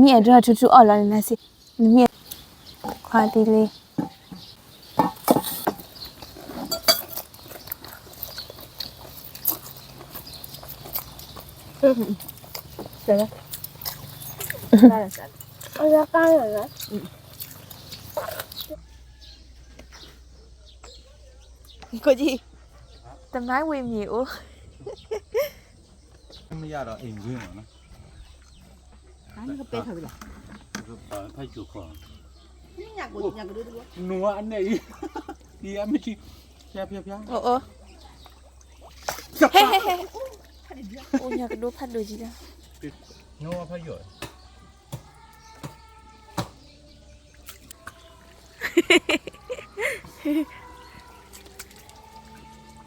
มีเอรอชุชุอ๋อแล้วนะสิมีควาดีเลยเสร็จแล้วได้แล้วเอาละกันเหรอ có gì tầm thái nguyên nhiều bây giờ đó im riêng rồi 아니가 빼서 그래. 그래서 팔줄 거. 그냥냐고 그냥 그러더라고. 누가 안 내. 이 아미지. 펴펴펴. 어 어. 헤헤헤. 오냐 그 높은 도지다. 누가 팔요.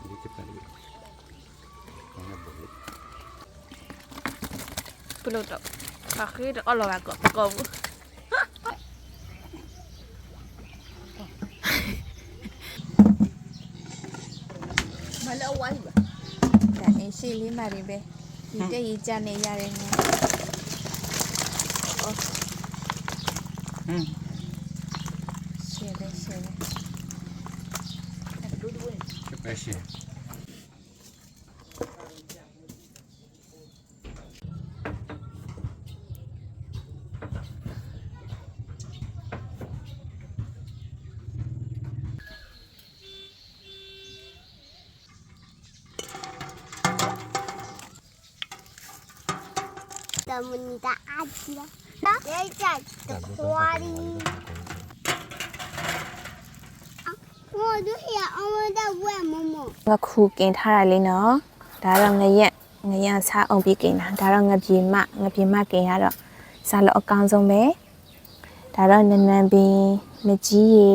이렇게 빨리 Pulau Top. ขาขี้อร่อยกว่ากูมาแล้วไว้แต่ในชีลิมาดิเบဒီတည်းကြနေရတယ်နော်ဟမ်ရှေ့လေရှေ့လေဒူဒူဝင်ရှေ့ရှေ့ 때문이 다. 아지 라. 열자 과 리. 어, 누구 야? 어머나 왜 뭐 뭐? 나 구긴 타라리 너. 나랑 내 옛. ငရံစားအောင်ပြီးกินတာဒါတော့ငပြေမငပြေမกินရတော့စားလို့အကောင်းဆုံးပဲဒါတော့နနံပင်မကြီးရေ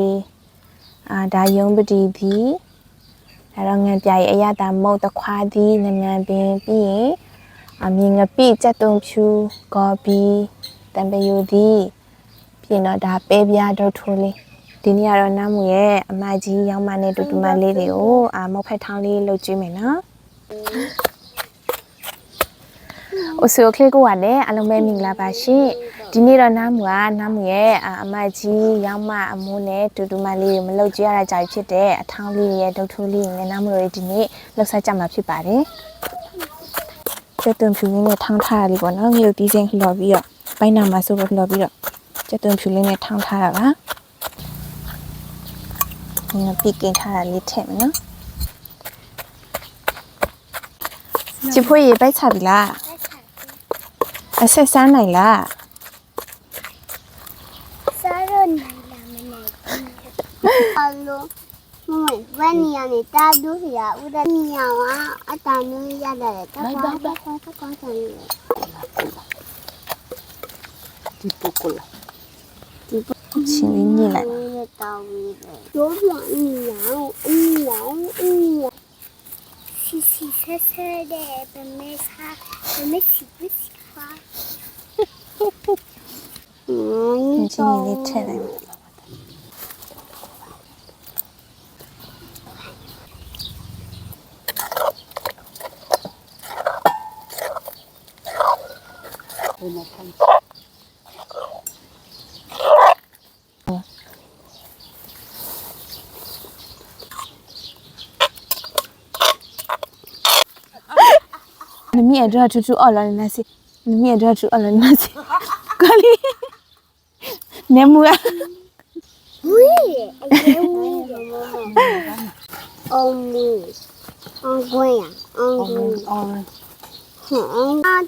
အာဒါယုံပတိသည်ဒါတော့ငံပြရဲ့အရတာမုတ်တခွာသည်နနံပင်ပြီးရင် အမြင်ငပိစက်တုံဖြူကော်ပီတံပယိုသည်ပြီးတော့ဒါပဲပြားတော့ထိုးလေးဒီနေ့ကတော့နမ်းမူရဲ့အမကြီးရောင်းမနဲ့တူတူမလေးတွေကိုအာမောက်ဖက်ထောင်းလေးလုပ်ကျွေးမယ်နော်။အိုဆီယိုကလေးကိုကလည်းအလုံးပဲမင်္ဂလာပါရှင်။ဒီနေ့တော့နမ်းမူကနမ်းမူရဲ့အာအမကြီးရောင်းမအမိုးနဲ့တူတူမလေးတွေမလုပ်ကြရတာကြာပြီဖြစ်တဲ့အထောင်းလေးရဲ့ဒုတ်ထိုးလေးနဲ့နမ်းမူတွေဒီနေ့လှုပ်ဆက်ကြမှာဖြစ်ပါတယ်။ จะเติมผิวเลนเนี่ยทั้งทาดีกว่าเนาะเงลตีเซงหลอบี้อะไปนำมาสู้กับลอบี้อะจะเติมผิวเลนเนี่ยทั้งทาละเนี่ยปีเกนทาลิเทมเนาะจิพุยไปฉาบิละไอเซซ่าไหนล่ะซ่าโรนไหนล่ะมันไหนอัลโล 妹妹，我念念打赌呀，我念念啊，阿达妞呀，来来打赌，打打打打打打。你不够了，你不够。请你进来。有两念，两念。嘻嘻，笑笑的，不没笑，不没笑，不笑。哈哈哈。嗯，你请你进来。 နမီအဒရထူထူအော်လာနေလားစီနမီအဒရထူအော်လာနေလားစီကလေးနေမူရဝီအေဝီအုံးမီအုံးခွင့်အုံးခွင့်အုံးဟမ်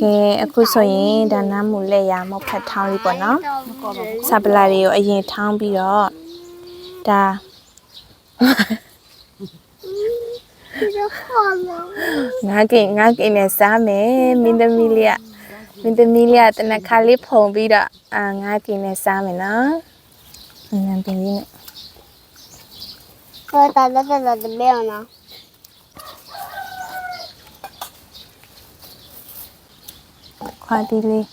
ကဲအခုဆိုရင်ဒါနမူလက်ရမောက်ဖက်ထောင်းလေးပေါ့နော်ဆပ်ပလာတွေကိုအရင်ထောင်းပြီးတော့ဒါ ငါကိငါကိနဲ့စားမယ်မင်းသမီးလေးကမင်းသမီးလေးကတနခါလေးဖုံပြီးတော့အာငါကိနဲ့စားမယ်နော်အနံပင်ကြီးနဲ့ခေါ်တာလက်လက်တမဲအောင်နော်ခွာတီလေး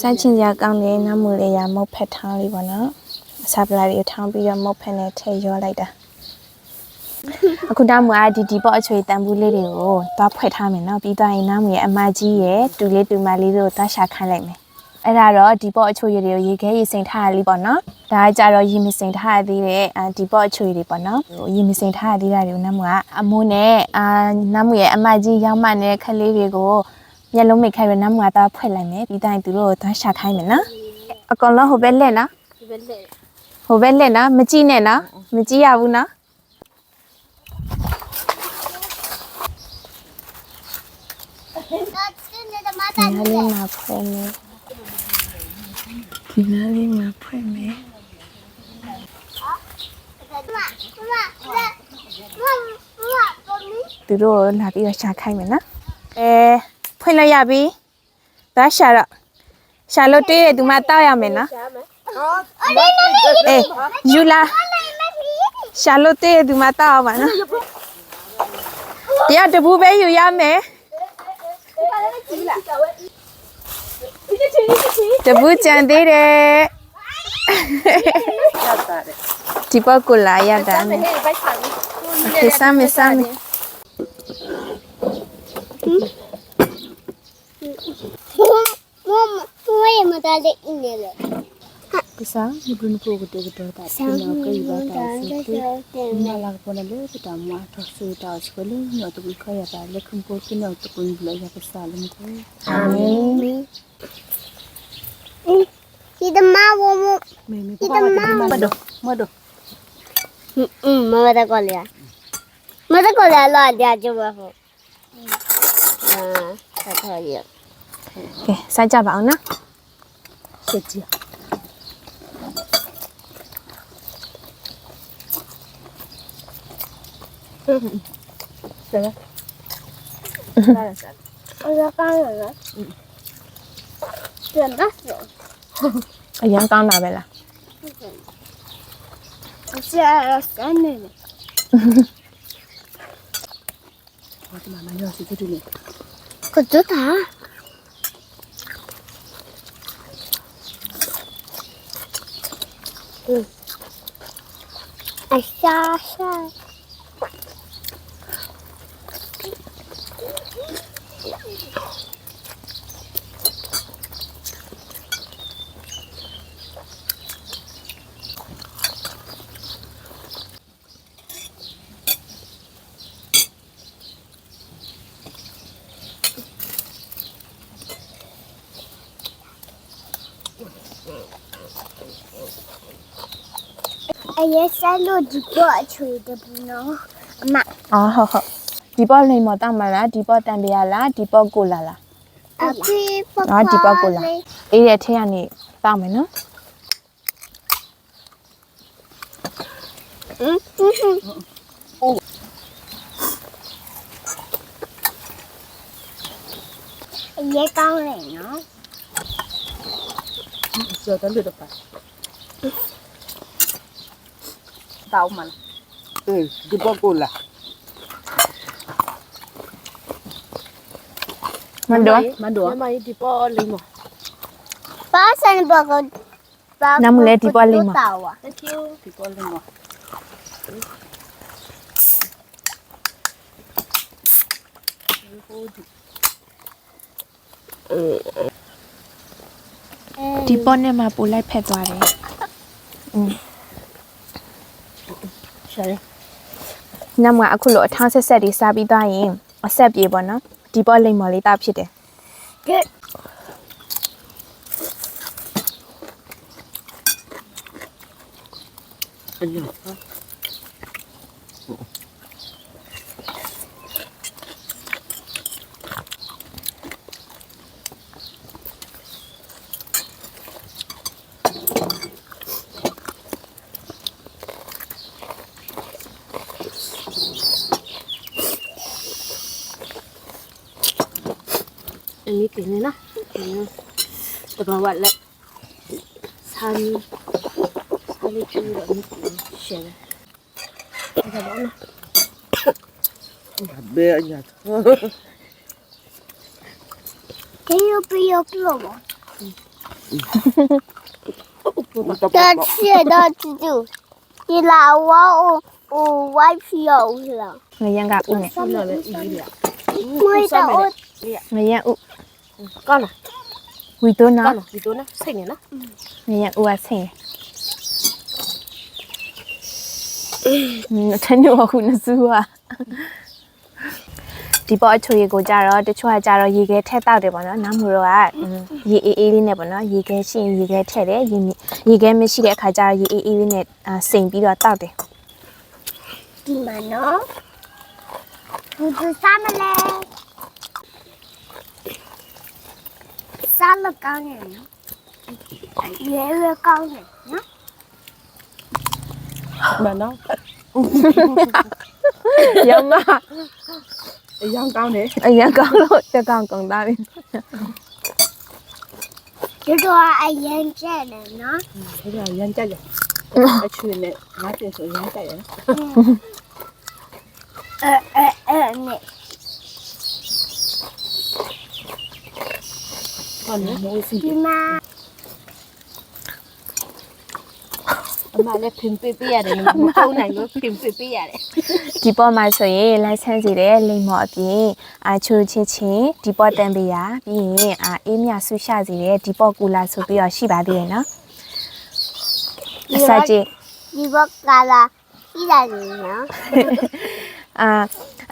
စိုက်ချင်ရကောင်းတယ်နမူလေးရမုတ်ဖက်ထောင်းလေးပေါ့နော် ဆပ်ပလာတွေကိုထောင်းပြီးတော့မုတ်ဖက်နဲ့ထည့်ရောလိုက်တာအခုတော့မွာဒီဒီပေါ့အချွေတန်ဘူးလေးတွေကိုသွားဖွက်ထားမယ်နော်ပြီးတော့ရင်နားမရဲ့အမကြီးရဲ့တူလေးတူမလေးတို့သွားရှာခိုင်းလိုက်မယ်အဲ့ဒါတော့ဒီပေါ့အချွေတွေကိုရေခဲရေစိမ်ထားရလေးပေါ့နော်ဒါကကြတော့ရေမစိမ်ထားရသေးတဲ့အာဒီပေါ့အချွေတွေပေါ့နော်ဟိုရေမစိမ်ထားရသေးတာတွေကိုနားမကအမိုးနဲ့အာနားမရဲ့အမကြီးရောက်မှနေတဲ့ခလေးတွေကိုမျက်လုံးမိတ်ခိုင်းရနားမကသွားဖွက်လိုက်မယ်ပြီးတော့ရင်သူတို့ကိုသွားရှာခိုင်းမယ်နော်အကောင်လုံးဟိုဘက်လက်နော်ဒီပဲလက် ဟိုဘက်လက်နော်မကြည့်နဲ့နော်မကြည့်ရဘူးနော်တော့တင်းနေတဲ့မဒီတာနားလေးမှာဖွင့်မယ်ဒီနားလေးမှာဖွင့်မယ်မမမလက်မမမပေါ်မီသူတို့ကိုလာပြီးတော့ရှာခိုင်းမယ်နော်အဲဖွင့်လို့ရပြီဒါရှာတော့ရှာလို့တေးတယ်သူမတောက်ရမယ်နော် એ જુલા ચાલો તે ધુમાતા આવવાના યા ડબુ બે યા મેં ડબુ ચાંદી રે ટીપક કોલા યા ડાને ઓકે સામે સામે મો મો એ મતાલે ઇનેલે Pisang, mudun pugu tugu tuh tak pina iba tak suti. Ina lag pona le kita mua tak sekali. Ina tuh ya tak le kumpul pun bela ya kesalim ku. Amin. Kita mau mau. Kita. Mado, mado. Hmm, mama kau lihat. Mama kau lihat lo ada coba aku. Ah, tak ya. oke saja bang nak. Saja. လာကြကြပါဟုတ်အာဆက်ထော်ရ ကဲစားကြပါအောင်နော် စစ်ကြည့်ဆရာဆရာဆရာ အရကောင်းရလားပြန်တော့ အရင်ကောင်းတာပဲလား ဆရာဆန်နေတယ် ဘာတမမရောစီတူလေ အရှာရှာအရေးဆက်လို့ဒီတော့အချွေတပူနော်အမအော်ဟုတ်ဟုတ်ဒီပေါ့လိမ်မော်တောက်မလားဒီပေါ့တန်ပြရလားဒီပေါ့ကိုလာလားအဖေပပအာဒီပေါက်ကိုလားအေးတဲ့ထဲကနေတောက်မယ်နော်อืมအရေးကောင်းလေနော်ကျော်တယ်လို့ပါတောင်းမလားအေးဒီပေါ tahu mana. Eh, jumpa pula. Mandua. Mandua. Nama ini tipa lima. Pasan bagus. Nama le tipa lima. Thank you. Tipa lima. Tipa ni mah pulai pet wari. Hmm. လိုက်ဖက်သွားတယ်ရှာရနမကအခုလိုအထောင်းဆက်ဆက်တွေစားပြီးသွားရင်အဆက်ပြေပေါ့နော်ဒီပေါ့လိမ်မော်လေးတောက်ဖြစ်တယ်ကဲအ อันนี้เป็นเลยนะแต่ประวัติละซันซันจูแบบนี้เชียร์จะบอกนะเบี้ยเนี่ยเฮ้ยเบี้ยปลอม但是到这就你来我我我漂了。你应该不呢？没得我。你呀我。 ကောင်းလားဝီတိုနာကောင်းလားဝီတိုနာစိတ်နေလားမင်းဦးကစိတ်တန်းတော့ခုနစူးอ่ะဒီပေါ်အချိုရေကိုကြတော့တချို့ကကြတော့ရေခဲထက်တောက်တယ်ပေါ့နော်နောက်မို့တော့ကရေအေးအေးလေးနဲ့ပေါ့နော်ရေခဲရှိရင်ရေခဲထက်တယ်ရေရေခဲမရှိတဲ့အခါကျတော့ရေအေးအေးလေးနဲ့စိန်ပြီးတော့တောက်တယ်ဒီမှာနော်ဘယ်သူစားမလဲ စားလကောင်းနေနော်ရဲရဲကောင်းနေနော်မနော်ရောင်းကအရန်ကောင်းတယ်အရင်ကောင်းလို့တက်ကောင်ကောင်သားပြီဒီတော့အရင်ကျက်နေနော်ဒီကရန်ကြက်တယ်အချွေနဲ့ငါတင်ဆိုရန်ကြက်တယ်အဲအဲအဲနဲ့ ဟုတ်နော်မိုးစီဒီမှာအမလည်းဖင်ပေးပေးရတယ်မဟုတ်နိုင်လို့ဖင်ပေးပေးရတယ်ဒီပေါ်မှာဆိုရင်လိုင်ဆန်းစီတဲ့လိမ်မော်အပြင်အာချိုချင်းချင်းဒီပေါ်တန်ပေးရပြီးရင်အာအေးမြဆူရှစီတဲ့ဒီပေါ်ကူလာဆိုပြီးတော့ရှိပါသေးတယ်နော်အစကြည့်ဒီပေါ်ကလာရှိတယ်နော်အာ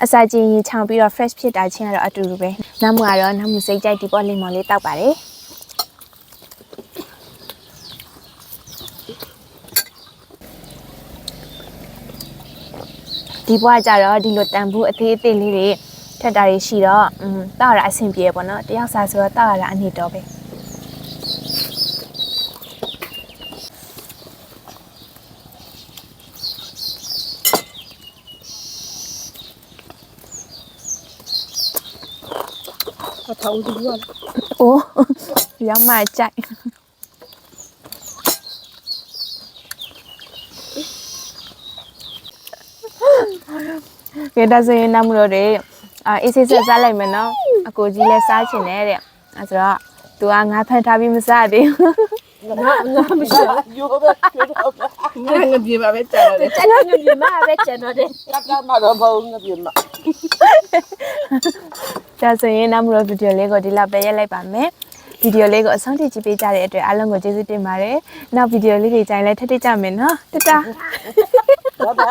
အစာချင်းရင်ချောင်ပြီးတော့ fresh ဖြစ်တာချင်းကတော့အတူတူပဲနောက်မှုကတော့နောက်မှုစိတ်ကြိုက်ဒီပေါ်လိမ်မော်လေးတောက်ပါတယ်ဒီဘွားကြတော့ဒီလိုတန်ဖို့အသေးအသေးလေးတွေထက်တာတွေရှိတော့อืมတောက်ရတာအဆင်ပြေပေါ့နော်တယောက်စားဆိုတော့တောက်ရတာအနေတော့ပဲ အထောက်တူရ ။အိုးရမ်းမကြိုက်။ကဲဒါဆိုရင်နောက်မလို့တွေအာအေးစစ်ဆက်စားလိုက်မယ်နော်။အကိုကြီးလည်းစားချင်တယ်တဲ့။အဲဆိုတော့ तू ကငါဖန်ထားပြီးမစားသေးဘူး ငါငါမရှိဘူးရိုးပဲကျွတ်တော့ငါငပြေပါပဲကြာတော့တယ် 这个你别骂呗，真的的。 ကကမတော့ဘောငပြေမ ။ ဒါဆိုရင်နောက်မလို့ဗီဒီယိုလေးကိုဒီလောက်ပဲရက်လိုက်ပါမယ်။ဗီဒီယိုလေးကိုအဆုံးထိကြည့်ပေးကြတဲ့အတွက်အားလုံးကိုကျေးဇူးတင်ပါတယ်။နောက်ဗီဒီယိုလေးတွေကြိုင်လဲထပ်ထကြမယ်နော်။တတာ။ဘာဘာ